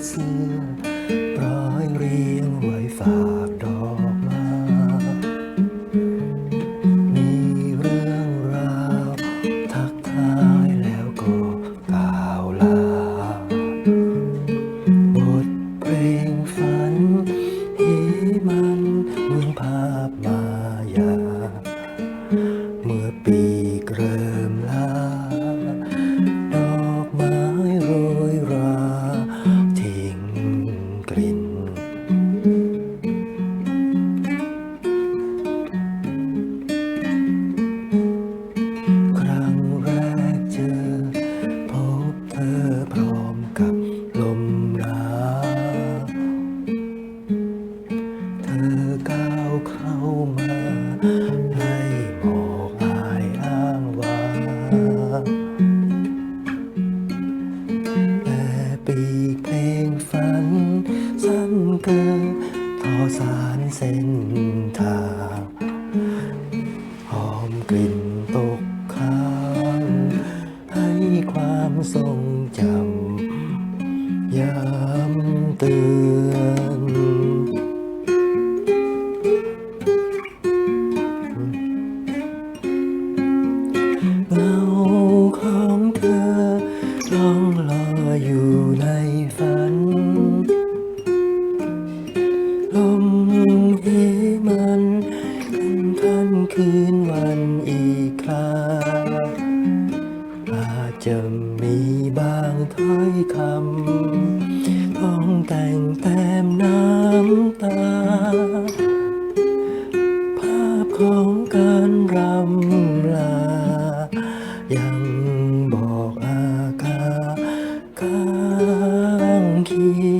and sleep. ส้นทางหอมกลิ่นตกค้าง ให้ความทรงจำย้ำเตือน นทันคืนวันอีกคราอาจจะมีบางถ้อยคำต้องแต่งแต้มน้ำตา ภาพของการรำลา ยังบอกอาการข้างเคียง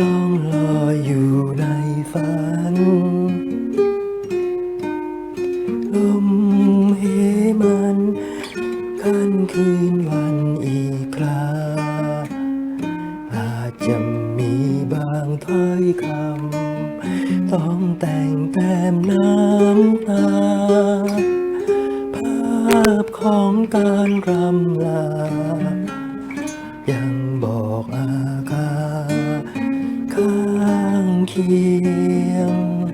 ล่องลอยอยู่ในฝัน ลมเหมันคันคืนวันอีกคราอาจจะมีบางถ้อยคำต้องแต่งแต้มน้ำตา ภาพของการรำลา ยังบอกอาการางเคียง